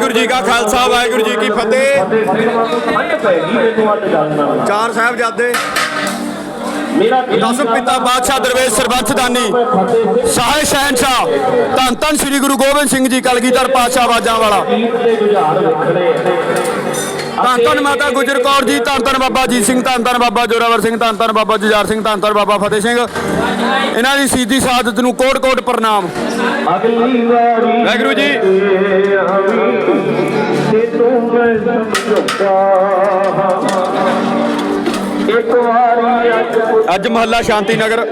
ਵਾਹਿਗੁਰੂ ਜੀ ਕਾ ਖਾਲਸਾ, ਵਾਹਿਗੁਰੂ ਜੀ ਕੀ ਫਤਿਹ। ਚਾਰ ਸਾਹਿਬਜ਼ਾਦੇ। ਦਸਮ ਪਿਤਾ ਬਾਦਸ਼ਾਹ ਦਰਵੇਸ਼ ਸਰਬੰਸਦਾਨੀ ਸਾਹਿਬ ਸ਼ਹਿਨਸ਼ਾਹ, ਧੰਨ ਧੰਨ ਸ੍ਰੀ ਗੁਰੂ ਗੋਬਿੰਦ ਸਿੰਘ ਜੀ, ਕਲਗੀਧਰ ਪਾਤਸ਼ਾਹ ਵਾਜਾਂ ਵਾਲਾ ਗੀਤ ਦੇ ਜੁਝਾਰ ਵੇਖਣੇ ਧੰਨ ਧੰਨ ਮਾਤਾ ਗੁਜਰ ਕੌਰ ਜੀ, ਧੰਨ ਧੰਨ ਬਾਬਾ ਜੀਤ ਸਿੰਘ, ਧੰਨ ਧੰਨ ਬਾਬਾ ਜੋਰਾਵਰ ਸਿੰਘ, ਧੰਨ ਧੰਨ ਬਾਬਾ ਜੁਝਾਰ ਸਿੰਘ, ਧੰਨ ਧੰਨ ਬਾਬਾ ਫਤਿਹ ਸਿੰਘ। ਇਹਨਾਂ ਦੀ ਸਿੱਧੀ ਸ਼ਹਾਦਤ ਨੂੰ ਕੋਟ ਕੋਟ ਪ੍ਰਣਾਮ। ਵਾਹਿਗੁਰੂ ਜੀ। ਅੱਜ ਅੱਜ ਮਹੱਲਾ ਸ਼ਾਂਤੀ ਨਗਰ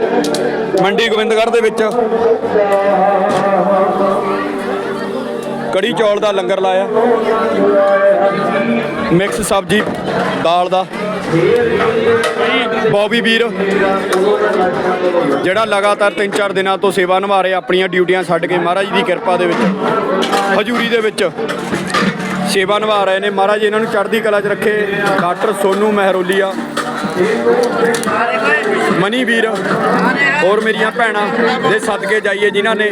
ਮੰਡੀ ਗੋਬਿੰਦਗੜ੍ਹ ਦੇ ਵਿੱਚ। ਕੜੀ ਚੌਲ ਦਾ ਲੰਗਰ ਲਾਇਆ। ਮਿਕਸ ਸਬਜੀ, ਦਾਲ ਦਾ। ਬੌਬੀ ਵੀਰ, ਜਿਹੜਾ ਲਗਾਤਾਰ 3-4 ਦਿਨਾਂ ਤੋਂ ਸੇਵਾ ਨਿਭਾ ਰਿਹਾ, ਆਪਣੀਆਂ ਡਿਊਟੀਆਂ ਛੱਡ ਕੇ, ਮਹਾਰਾਜ ਦੀ ਕਿਰਪਾ ਦੇ ਵਿੱਚ, ਹਜੂਰੀ ਦੇ ਵਿੱਚ ਸੇਵਾ ਨਿਭਾ ਰਹੇ ਨੇ। ਮਹਾਰਾਜ, ਇਹਨਾਂ ਨੂੰ ਚੜ੍ਹਦੀ ਕਲਾ 'ਚ ਰੱਖੇ। ਡਾਕਟਰ ਸੋਨੂ ਮਹਿਰੋਲੀਆ ਮਨੀ ਵੀਰ ਹੋਰ ਮੇਰੀਆਂ ਭੈਣਾਂ ਦੇ ਸਦਕੇ ਜਾਈਏ, ਜਿਨ੍ਹਾਂ ਨੇ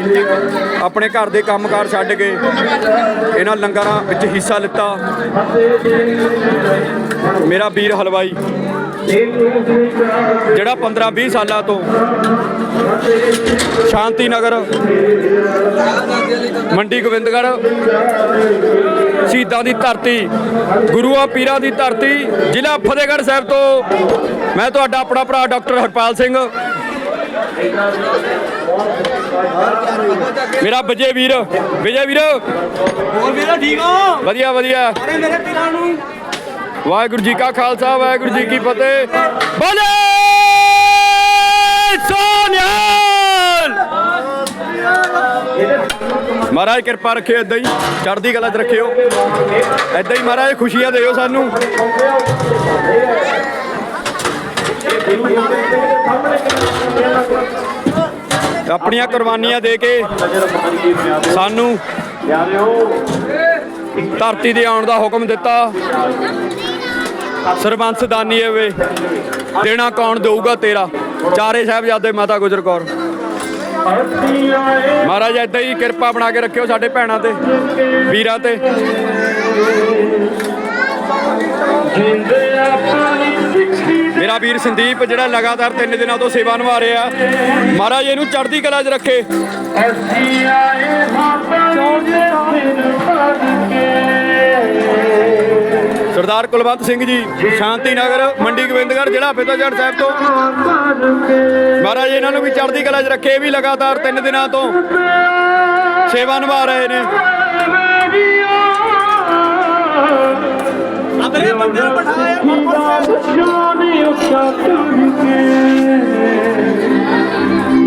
ਆਪਣੇ ਘਰ ਦੇ ਕੰਮਕਾਰ ਛੱਡ ਕੇ ਇਹਨਾਂ ਲੰਗਰਾਂ ਵਿੱਚ ਹਿੱਸਾ ਲਿੱਤਾ। ਮੇਰਾ ਵੀਰ ਹਲਵਾਈ ਜਿਹੜਾ 15 20 ਸਾਲਾਂ ਤੋਂ ਸ਼ਾਂਤੀ ਨਗਰ ਮੰਡੀ ਗੋਬਿੰਦਗੜ੍ਹ ਸ਼ਹੀਦਾਂ ਦੀ ਧਰਤੀ ਗੁਰੂਆਂ ਪੀਰਾਂ ਦੀ ਧਰਤੀ ਜ਼ਿਲ੍ਹਾ ਫਤਿਹਗੜ੍ਹ ਸਾਹਿਬ ਤੋਂ ਮੈਂ ਤੁਹਾਡਾ ਆਪਣਾ ਭਰਾ ਡਾਕਟਰ ਹਰਪਾਲ ਸਿੰਘ। ਮੇਰਾ ਵਿਜੇ ਵੀਰ ਵਿਜੇ ਵੀਰ। ਹੋਰ ਵੀਰੇ ਠੀਕ ਹੋ? ਵਧੀਆ ਵਧੀਆ। ਅਰੇ ਮੇਰੇ ਪੀਰਾਂ ਨੂੰ। ਵਾਹਿਗੁਰੂ ਜੀ ਕਾ ਖਾਲਸਾ, ਵਾਹਿਗੁਰੂ ਜੀ ਕੀ ਫਤਿਹ। ਬੋਲੇ! ਸੋਨਿਆਲ! ਮਹਾਰਾਜ ਕਿਰਪਾ ਰੱਖਿਓ ਏਦਾਂ ਹੀ, ਚੜ੍ਹਦੀ ਕਲਾ 'ਚ ਰੱਖਿਓ। ਏਦਾਂ ਹੀ ਮਹਾਰਾਜ, ਖੁਸ਼ੀਆਂ ਦਿਓ ਸਾਨੂੰ। ਆਪਣੀਆਂ ਕੁਰਬਾਨੀਆਂ ਦੇ ਕੇ ਸਾਨੂੰ ਧਰਤੀ ਦੇ ਆਉਣ ਦਾ ਹੁਕਮ ਦਿੱਤਾ। ਸਰਬੰਸ ਦਾਨੀ ਵੇ। ਦੇਣਾ ਕੌਣ ਦੇਊਗਾ ਤੇਰਾ? ਚਾਰੇ ਸਾਹਿਬਜ਼ਾਦੇ ਮਾਤਾ ਗੁਜਰ ਕੌਰ। ਮਹਾਰਾਜ, ਏਦਾਂ ਹੀ ਕਿਰਪਾ ਬਣਾ ਕੇ ਰੱਖਿਓ ਸਾਡੇ ਭੈਣਾਂ ਤੇ, ਵੀਰਾਂ ਤੇ। ਮੇਰਾ ਵੀਰ ਸੰਦੀਪ, ਜਿਹੜਾ ਲਗਾਤਾਰ ਤਿੰਨ ਦਿਨਾਂ ਤੋਂ ਸੇਵਾ ਨਿਭਾ ਰਿਹਾ, ਮਹਾਰਾਜ, ਇਹਨੂੰ ਚੜ੍ਹਦੀ ਕਲਾ 'ਚ ਰੱਖੇ। ਅਸੀਂ ਆਏ ਮਾਤਾ ਚੌਂਦੇ ਦਿਨ ਭੱਜ ਕੇ। ਸਰਦਾਰ ਕੁਲਵੰਤ ਸਿੰਘ ਜੀ ਸ਼ਾਂਤੀ ਨਗਰ ਮੰਡੀ ਗੋਬਿੰਦਗੜ੍ਹ ਜ਼ਿਲ੍ਹਾ ਫਿਰੋਜ਼ਪੁਰ ਸਾਹਿਬ ਤੋਂ। ਮਹਾਰਾਜ ਇਹਨਾਂ ਨੂੰ ਵੀ ਚੜ੍ਹਦੀ ਕਲਾ 'ਚ ਰੱਖੇ ਵੀ ਲਗਾਤਾਰ ਤਿੰਨ ਦਿਨਾਂ ਤੋਂ ਸੇਵਾ ਨਿਭਾ ਰਹੇ ਨੇ। ਬੰਦੇ ਬਿਠਾਇਆ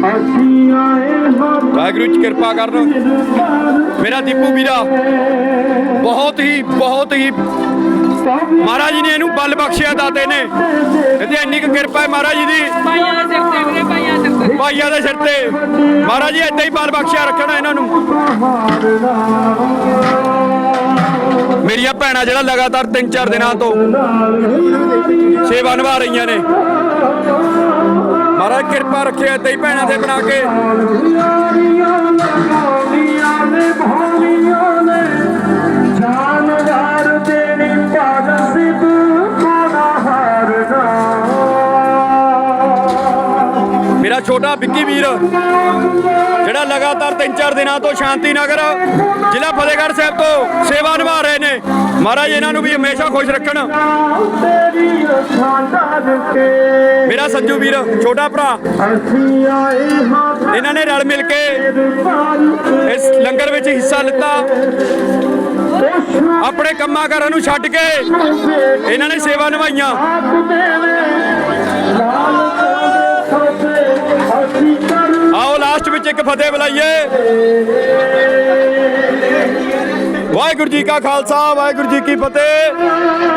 ਅਸੀਂ ਆਏ ਵਾਹਿਗੁਰੂ ਜੀ ਕਿਰਪਾ ਕਰਨ। ਮੇਰਾ ਦੀਪੂ ਵੀਰਾ ਬਹੁਤ ਹੀ ਬਹੁਤ ਹੀ ਮਹਾਰਾਜ ਜੀ ਨੇ ਇਹਨੂੰ ਬਲ ਬਖਸ਼ਿਆ ਦਾਤੇ ਨੇ। ਇਹਦੀ ਇੰਨੀ ਕੁ ਕਿਰਪਾ ਹੈ ਮਹਾਰਾਜ ਜੀ ਦੀ। ਪਾਈਆਂ ਦੇ ਸਿਰ ਤੇ ਵੀਰੇ ਪਾਈਆਂ ਦੇ ਸਿਰ ਤੇ। ਭਾਈਆਂ ਦੇ ਸਿਰ ਤੇ। ਮਹਾਰਾਜ ਜੀ ਏਦਾਂ ਹੀ ਬਲ ਬਖਸ਼ਿਆ ਰੱਖਣਾ ਇਹਨਾਂ ਨੂੰ। ਮੇਰੀਆਂ ਭੈਣਾਂ ਜਿਹੜਾ ਲਗਾਤਾਰ 3-4 ਦਿਨਾਂ ਤੋਂ ਸੇਵਾ ਨਿਭਾ ਰਹੀਆਂ ਨੇ। ਮਹਾਰਾਜ ਕਿਰਪਾ ਰੱਖਿਆ ਏਦਾਂ ਭੈਣਾਂ ਦੇ ਬਣਾ ਕੇ। ਮੇਰਾ ਛੋਟਾ ਵਿੱਕੀ ਵੀਰ। ਜਿਹੜਾ ਲਗਾਤਾਰ 3-4 ਦਿਨਾਂ ਤੋਂ ਸ਼ਾਂਤੀ ਨਗਰ ਜ਼ਿਲ੍ਹਾ ਫਤਿਹਗੜ੍ਹ ਸਾਹਿਬ ਤੋਂ ਸੇਵਾ ਨਿਭਾ ਰਹੇ ਨੇ। ਮਹਾਰਾਜ, ਇਹਨਾਂ ਨੂੰ ਵੀ ਹਮੇਸ਼ਾ ਖੁਸ਼ ਰੱਖਣ। ਮੇਰਾ ਸੰਜੂ ਵੀਰ, ਛੋਟਾ ਭਰਾ। ਇਹਨਾਂ ਨੇ ਰਲ ਮਿਲ ਕੇ ਇਸ ਲੰਗਰ ਵਿੱਚ ਹਿੱਸਾ ਲਿੱਤਾ। ਆਪਣੇ ਕੰਮਾਂ ਕਾਰਾਂ ਨੂੰ ਛੱਡ ਕੇ ਇਹਨਾਂ ਨੇ ਸੇਵਾ ਨਿਭਾਈਆਂ। ਫਤਿਹ ਬੁਲਾਈਏ। ਵਾਹਿਗੁਰੂ ਜੀ ਕਾ ਖਾਲਸਾ ਵਾਹਿਗੁਰੂ ਜੀ ਕੀ ਫਤਿਹ।